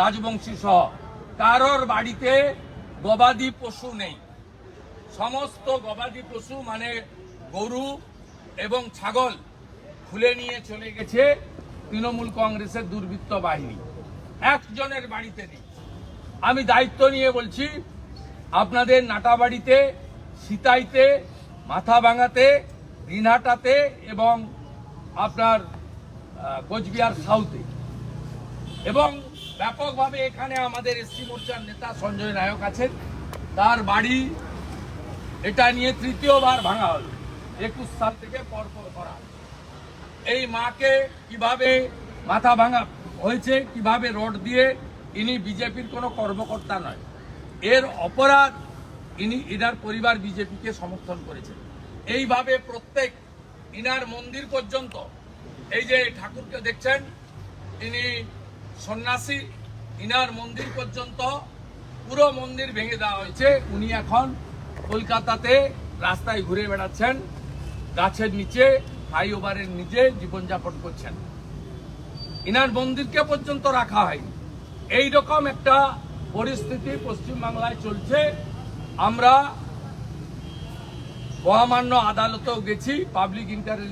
রাজবংশী সহ। কারোর বাড়িতে গবাদি পশু নেই। সমস্ত গবাদি পশু মানে গরু এবং ছাগল খুলে নিয়ে চলে গেছে তৃণমূল কংগ্রেসের দুর্বৃত্ত বাহিনী। একজনের বাড়িতে নেই। আমি দায়িত্ব নিয়ে বলছি, আপনাদের নাটাবাড়িতে, সিতাইতে মাথা ভাঙাতে দিনহাটাতে এবং আপনার কোচবিহার সাউথে। এবং ব্যাপকভাবে এখানে আমাদের এসসি মোর্চার নেতা সঞ্জয় নায়ক আছেন। তার বাড়ি এটা নিয়ে তৃতীয়বার ভাঙা হলো। একুশ সাল থেকে পরপর করা। এই মাকে কীভাবে মাথা ভাঙা হয়েছে, কীভাবে রড দিয়ে ইনি বিজেপির কোনো কর্মকর্তা নয়, এর অপরাধ ইনি ইনার পরিবার বিজেপিকে সমর্থন করেছেন। এইভাবে প্রত্যেক ইনার মন্দির পর্যন্ত এই যে ঠাকুরকে দেখছেন, ইনি সন্ন্যাসী ইনার মন্দির পর্যন্ত পুরো মন্দির ভেঙে দেওয়া হয়েছে। উনি এখন কলকাতাতে রাস্তায় ঘুরে বেড়াচ্ছেন, গাছের নিচে, ফ্লাইওভারের নিচে জীবনযাপন করছেন। ইনার মন্দিরকে পর্যন্ত রাখা হয়নি। এই রকম একটা পরিস্থিতি পশ্চিমবাংলায় চলছে। আমরা মহামান্য আদালতেও গেছি পাবলিক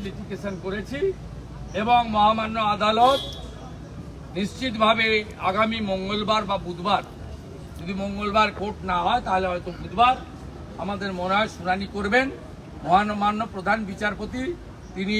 লিটিগেশন করেছি এবং মহামান্য আদালত নিশ্চিতভাবে আগামী মঙ্গলবার বা বুধবার, যদি মঙ্গলবার কোর্ট না হয়, তাহলে হয়তো বুধবার আমাদের মনে হয় শুনানি করবেন। মহানমান্য প্রধান বিচারপতি, তিনি